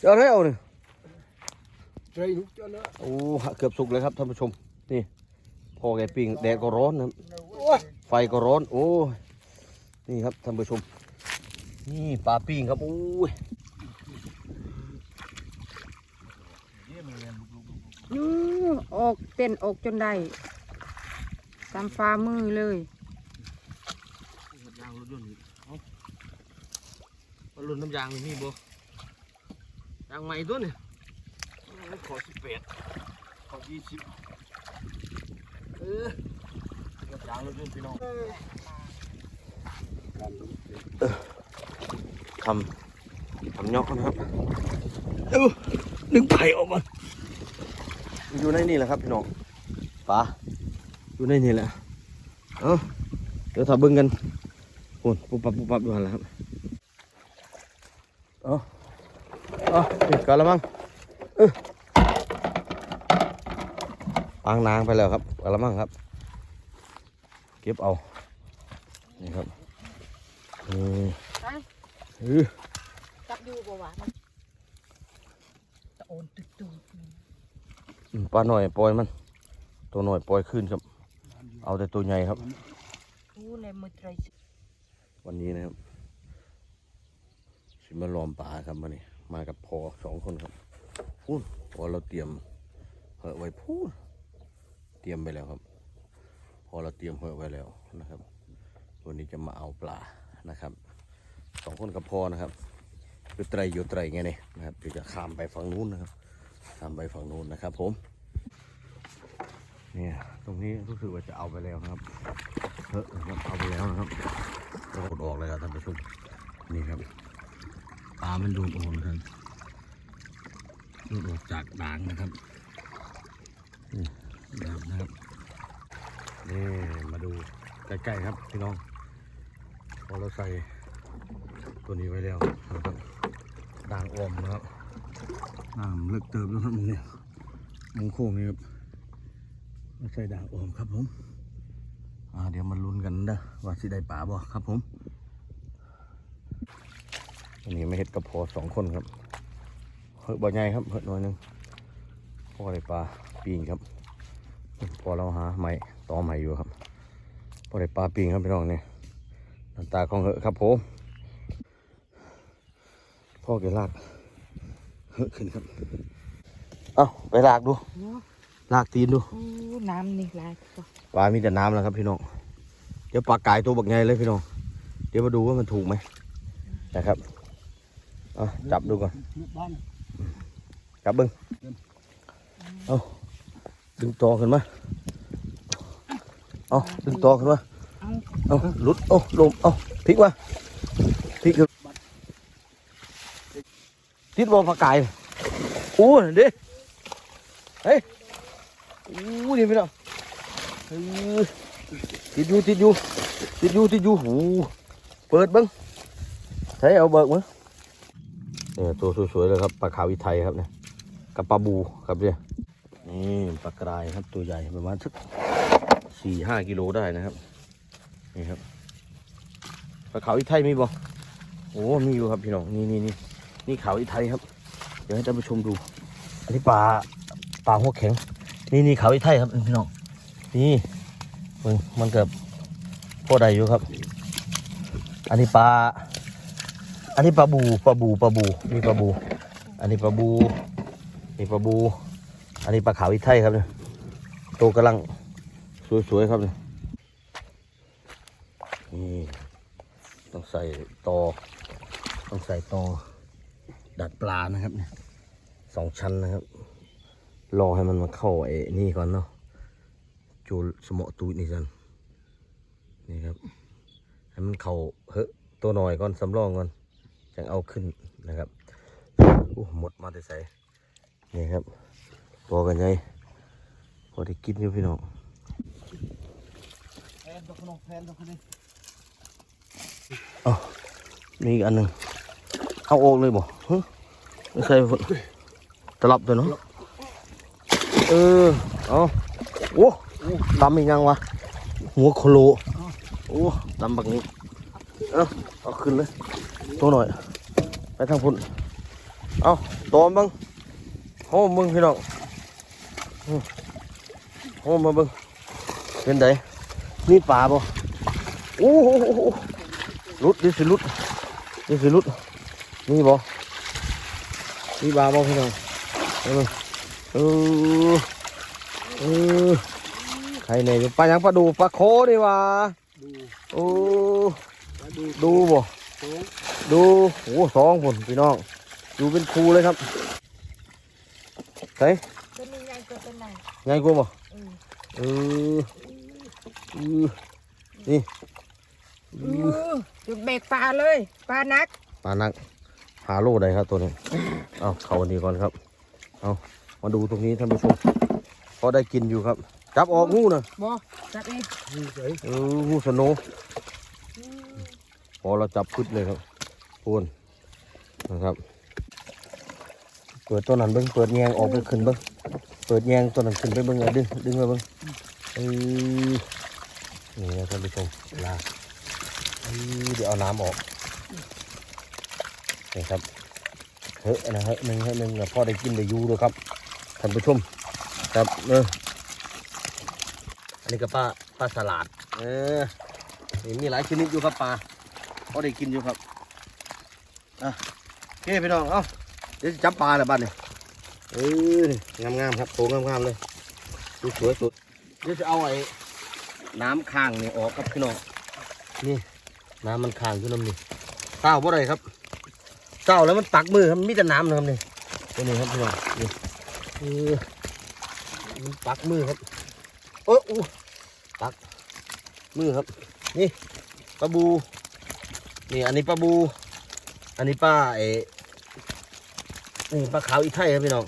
เจอแล้วนี่ใจนุกจ้านะโอ้เกือบสุกเลยครับท่านผู้ชม นี่ พอแกปิ้งแดดก็ร้อนนะครับโอ้ยไฟก็ร้อน โอ้ยนี่ครับท่านผู้ชม นี่ปลาปิ้งครับโอ้ยอือออกเต้นออกจนได้ตามฟ้ามือเลยยางรถยนต์เอามาลุ่นน้ำยางนี่บ่ยางใหม่ตัวนี่ขอสิบแปดขอยี่สิบเออยางรถยนต์พี่น้องทำทำยอกนะครับเอ้าดึงไผ่ออกมา อยู่ในนี่แหละครับพี่น้องปลาอยู่ในนี่แหละเอ้าเดี๋ยวถ้าเบิ่งกันโอ้ยปุ๊บปั๊บปุ๊บปั๊บอยู่หันแล้วครับเอา เอานี่กะละมังเออปางนางไปแล้วครับกะละมังครับ เก็บเอา นี่ครับนี่ไปเออจับอยู่บ่วะตะโอนตึกตูดอืมปลาหน่อยปล่อยมัน ตัวหน่อยปล่อยขึ้นครับ เอาแต่ตัวใหญ่ครับอู้เลยมือไตรวันนี้นะครับสิมาล้อมปลาครับวันนี้ มากับพอสองคนครับพูดพอเราเตรียมเหอะไว้พูดเตรียมไปแล้วครับ พอเราเตรียมเหอะไว้แล้วนะครับ วันนี้จะมาเอาปลานะครับสองคนกับพอนะครับอยู่ไตรอยู่ไตรไงเนี่ยนะครับเดี๋ยวจะข้ามไปฝั่งนู้นนะครับข้ามไปฝั่งนู้นนะครับ ผมเนี่ยตรงนี้รู้สึกว่าจะเอาไปแล้วนะครับเฮ้นะครับเอาไปแล้วนะครับกดออกเลยครับท่านผู้ชมนี่ครับามันดูดออกนะครับดูดออกจากด่างนะครับนี่แบบนะครับนี่มาดูใกล้ๆครับพี่น้องพอเราใส่ตัวนี้ไว้แล้วนะครับด่างออมนะครับน้ำลึกเติมแล้วครับเนี่ยมุงโค้งนี่ครับเราใส่ด่างออมครับผมอ่าเดี๋ยวมาลุ้นกันนะว่าสิได้ป่าบ่ครับผม อันนี้ไม่เห็ดกระพอสองคนครับเฮ้ยบ่ใหญ่ครับเฮ้ยหน่อยหนึงพอได้ปลาปีงครับพอเราหาใหม่ต่อใหม่อยู่ครับพอได้ปลาปีงครับพี่น้องเนี่ยหน้าตาของเหอะครับผมพ่อแกลากเหอะขึ้นครับ เอาไปลากดูลากตีนดูอู้น้ำนี่หลายตัวปลามีแต่น้ำแล้วครับพี่น้องเดี๋ยวปลากายตัวบักใหญ่เลยพี่น้องเดี๋ยวมาดูว่ามันถูกไหมนะครับเอาจับดูก่อน จับบิ้งเอาดึงตอขึ้นมา เอาดึงตอขึ้นมา เอาหลุด เอาลม เอาพลิกมาพลิกติดบอปลากายอู้ดิเฮ้ยอู้นี่พี่น้องติดอยู่ติดอยู่ติดอยู่ติดอยู่หูเปิดบิ้งใช้เอาเบิกมั้ง เนี่ยตัวสวยๆเลยครับปลาขาวอีไทยครับเนี่ยกับปลาบูครับเนี่ยนี่ปลากรายครับตัวใหญ่ประมาณสักสี่ห้ากิโลได้นะครับนี่ครับปลาขาวอีไทยมีบ่โอ้มีอยู่ครับพี่น้องนี่นี่นี่นี่ขาวอีไทยครับ เดี๋ยวให้ท่านผู้ชมดู อันนี้ปลาปลาหัวแข็ง นี่นี่ขาวอีไทยครับพี่น้องนี่มันมันเกือบพอได้อยู่ครับ อันนี้ปลา อันนี้ปลาบูปลาบูปลาบูนี่ปลาบู อันนี้ปลาบูนี่ปลาบู อันนี้ปลาขาวอีไทยครับเนี่ยโตวกำลังสวยๆครับเนี่ยนี่ต้องใส่ตอต้องใส่ตอดัดปลานะครับเนี่ยสองชั้นนะครับ รอให้มันมาเข้าไอ้นี่ก่อนเนาะจูสมอตูนี่จันนี่ครับ ให้มันเข้าเฮ้ตตัวหน่อยก่อนสำรองก่อน จังเอาขึ้นนะครับโอ้หมดมาแต่ใส่นี่ครับพอกันไงพอได้กินอยู่พี่น้องแพนตัวขนมแพนตัวขนมมีอีกอันหนึ่งเอาออกเลยบ่ฮะไม่ใช่พุ่นตลับตัวเนาะเออเอาโอ้ตำอีกยังวะหัวโคโลโอ้ตำบักนี้เอาเอาขึ้นเลย ตัวหน่อย ไปทางพุ่น เอาตอมเบิ่งโหมึงพี่น้องอืมโหมาเบิ่งเป็นไดนี่ปลาบ่โอ้โหโอ้โหลุดดิสิลุดดิสิลุดนี่บ่นี่ปลาบ่พี่น้องเอาเบิ่งเออเออใครเนี่ยปลาหยังปลาดูปลาโคนี่หว่าดูโอ้มาดูดูบ่โต๊ะ ดูโอ้สองคนพี่น้องดูเป็นครูเลยครับเฮ้ยตัวนี้ใหญ่กว่าตัวไหนไงกูบ่อืมเออเออนี่อือจุดเบรกปลาเลยปลานักปลานักหาโลได้ครับตัวนี้เอาเข้าอันนี้ก่อนครับเอามาดูตรงนี้ท่านผู้ชมพอได้กินอยู่ครับ จับออกงูนะบ่จับเองนี่เฉยเอองูสโนว์ พอเราจับขึ้นเลยครับพูนนะครับ เปิดตัวนั้นเบิ้งเปิดแยงออกไปขึ้นเบิ้งเปิดแยงตัวนั้นขึ้นไปเบิ้งเอาดึงดึงมาเบิ้งเออนี่นะท่านผู้ชมลากเออเดี๋ยวเอาน้ำออกนี่ครับเฮ้ยนะเฮ้ยหนึ่งเฮ้ยหนึ่งนะพ่อได้กินได้ยูด้วยครับท่านผู้ชมครับเอออันนี้ก็ปลาปลาสลัดเออนี่มีหลายชนิดอยู่ครับปลา พอได้กินอยู่ครับอะโอเคพี่น้องเอ้าเดี๋ยวจะจับปลาเลยบ้านนี่เอองามงามๆครับโตงามงามๆเลยดูสวยสุดเดี๋ยวจะเอาไอ้น้ำค้างนี่ออกครับพี่น้องนี่น้ำมันค้างอยู่น้ำนี่เต้าบ่ได้ครับเต้าแล้วมันตักมือครับมีแต่น้ำนะครับนี่ตัวนี้ครับพี่น้องนี่เออมันตักมือครับเอออู้ตักมือครับ นี่ปลาบู นี่อันนี้ปลาบู อันนี้ปลาเอ๋นี่ปลาขาวอีไทยครับพี่น้อง